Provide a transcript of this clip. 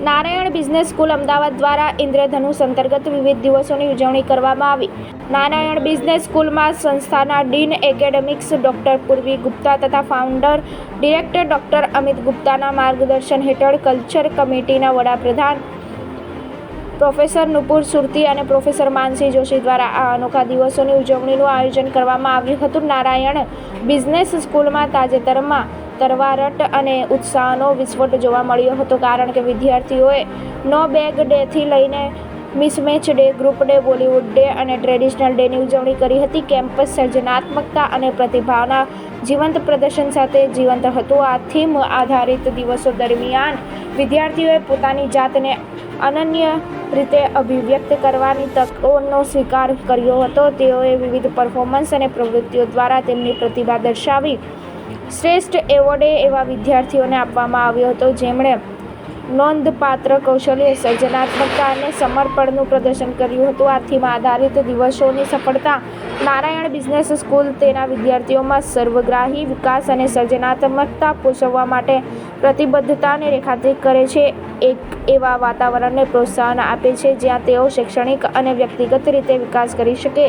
Business school Ahmedabad દ્વારા ઇન્દ્રધનુષ અંતર્ગત વિવિધ દિવસોની ઉજવણી કરવામાં આવી. નારાયણ બિઝનેસ સ્કૂલમાં સંસ્થાના dean academics doctor Purvi Gupta તથા ફાઉન્ડર ડિરેક્ટર ડૉક્ટર અમિત ગુપ્તાના માર્ગદર્શન હેઠળ કલ્ચર કમિટીના વડાપ્રધાન પ્રોફેસર નુપુર સુરતી અને પ્રોફેસર માનસી જોશી દ્વારા આ અનોખા દિવસોની ઉજવણીનું આયોજન કરવામાં આવ્યું હતું. નારાયણ બિઝનેસ સ્કૂલમાં તાજેતરમાં તરવારટ અને ઉત્સાહનો વિસ્ફોટ જોવા મળ્યો હતો કારણ કે વિદ્યાર્થીઓએ નો બેગ ડેથી લઈને mismatch day group day, Bollywood day અને ટ્રેડિશનલ ડેની ઉજવણી કરી હતી. કેમ્પસ સર્જનાત્મકતા અને પ્રતિભાવના જીવંત પ્રદર્શન સાથે જીવંત હતું. આ થીમ આધારિત દિવસો દરમિયાન વિદ્યાર્થીઓએ પોતાની જાતને અનન્ય રીતે અભિવ્યક્ત કરવાની તકોનો સ્વીકાર કર્યો હતો. તેઓએ વિવિધ પરફોર્મન્સ અને પ્રવૃત્તિઓ દ્વારા તેમની પ્રતિભા દર્શાવી શ્રેષ્ઠ એવોર્ડે એવા વિદ્યાર્થીઓને આપવામાં આવ્યો હતો. જેમણે નોંધપાત્ર કૌશલ્ય, સર્જનાત્મકતા અને સમર્પણનું પ્રદર્શન કર્યું હતું. આ થીમ આધારિત દિવસોની સફળતા નારાયણ બિઝનેસ સ્કૂલ તેના વિદ્યાર્થીઓમાં સર્વગ્રાહી વિકાસ અને સર્જનાત્મકતા પોષવવા માટે પ્રતિબદ્ધતાને રેખાંકિત કરે છે. એક એવા વાતાવરણને પ્રોત્સાહન આપે છે જ્યાં તેઓ શૈક્ષણિક અને વ્યક્તિગત રીતે વિકાસ કરી શકે.